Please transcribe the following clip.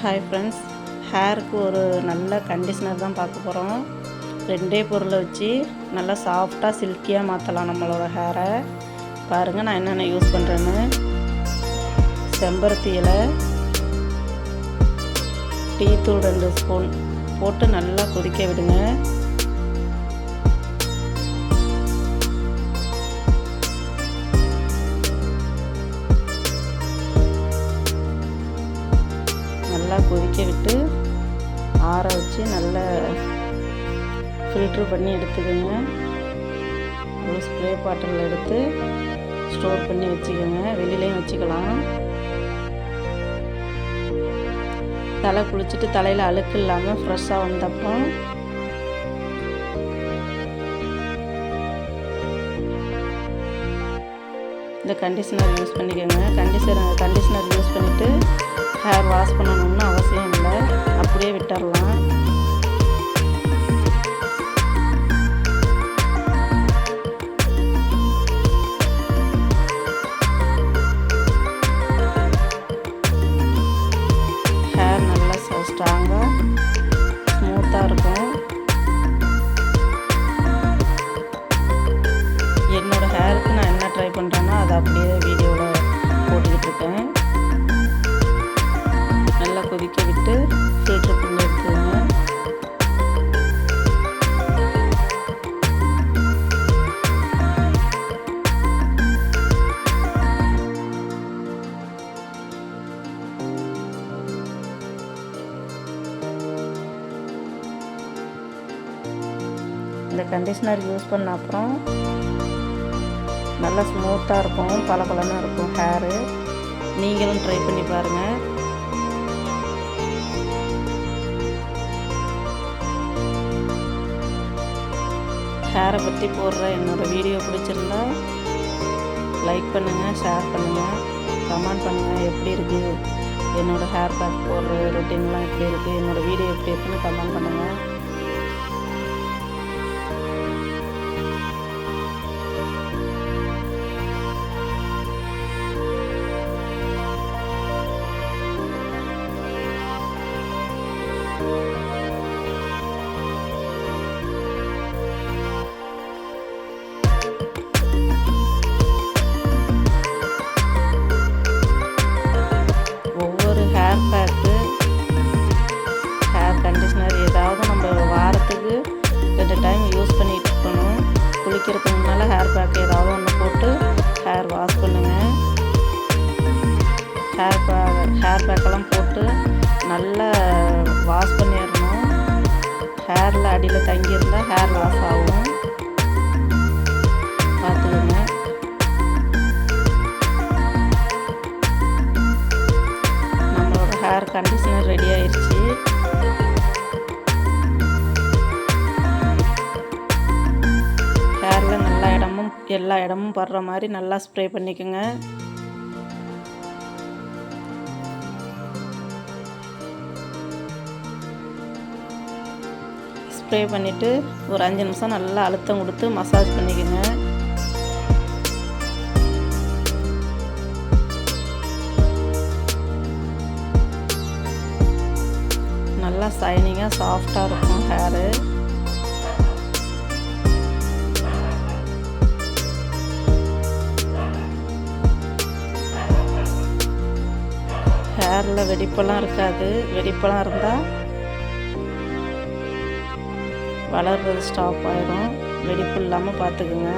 Hi friends ஹேருக்கு ஒரு நல்ல கண்டிஷ்னர் தான் பார்க்க போகிறோம் ரெண்டே பொருளை வச்சு நல்லா சாஃப்டாக சில்கியாக மாற்றலாம் நம்மளோட ஹேரை பாருங்கள் நான் என்னென்ன யூஸ் பண்ணுறேன்னு செம்பருத்தி இலை டீ தூள் ரெண்டு ஸ்பூன் போட்டு நல்லா கொதிக்க விடுங்க. கொதிக்க விட்டு ஆற வச்சு நல்லா ஃபில்ட்ரு பண்ணி எடுத்துக்கோங்க. ஒரு ஸ்ப்ரே பாட்டில் எடுத்து ஸ்டோர் பண்ணி வச்சுக்கோங்க. வெளியிலையும் வச்சுக்கலாம். தலை குளிச்சுட்டு தலையில் அழுக்கு இல்லாமல் ஃப்ரெஷ்ஷாக வந்தப்போ இந்த கண்டிஷனர் யூஸ் பண்ணிக்கோங்க. கண்டிஷனர் கண்டிஷனர் யூஸ் பண்ணிவிட்டு ஹேர் வாஷ் பண்ணணும். ஸ்ட்ராங்காக ஸ்மூத்தாக இருக்கும். என்னோட ஹேருக்கு நான் என்ன ட்ரை பண்ணுறேன்னா அதை அப்படியே இந்த கண்டிஷ்னர் யூஸ் பண்ண அப்புறம் நல்லா ஸ்மூத்தாக இருக்கும் பளபளன்னு இருக்கும் ஹேரு நீங்களும் ட்ரை பண்ணி பாருங்கள் ஹேரை பற்றி போடுற என்னோடய வீடியோ பிடிச்சிருந்தா லைக் பண்ணுங்கள் ஷேர் பண்ணுங்கள் கமெண்ட் பண்ணுங்கள் எப்படி இருக்குது என்னோடய ஹேர் பேக் போடுற ரொட்டீன்லாம் எப்படி இருக்குது என்னோடய வீடியோ எப்படி இருக்குன்னு கமெண்ட் பண்ணுங்கள் இருக்கிறதுனால ஹேர் பேக் ஏதாவது ஒன்று போட்டு ஹேர் வாஷ் பண்ணுங்கள் ஹேர் பே ஹேர் பேக்கெல்லாம் போட்டு நல்லா வாஷ் பண்ணிடணும். ஹேரில் அடியில் தங்கியிருந்தால் ஹேர் லாஸ் ஆகும். பார்த்துக்கோங்க. எல்லா இடமும் படுற மாதிரி நல்லா ஸ்ப்ரே பண்ணிக்கோங்க. ஸ்ப்ரே பண்ணிவிட்டு ஒரு அஞ்சு நிமிஷம் நல்லா அழுத்தம் கொடுத்து மசாஜ் பண்ணிக்கோங்க. நல்லா ஷைனிங்காக சாஃப்டாக இருக்கும் ஹேரு ஹேரில் வெடிப்பெல்லாம் இருக்காது. வெடிப்பெல்லாம் இருந்தால் வளர்றது ஸ்டாப் ஆகிடும் வெடிப்பு இல்லாமல் பார்த்துக்குங்க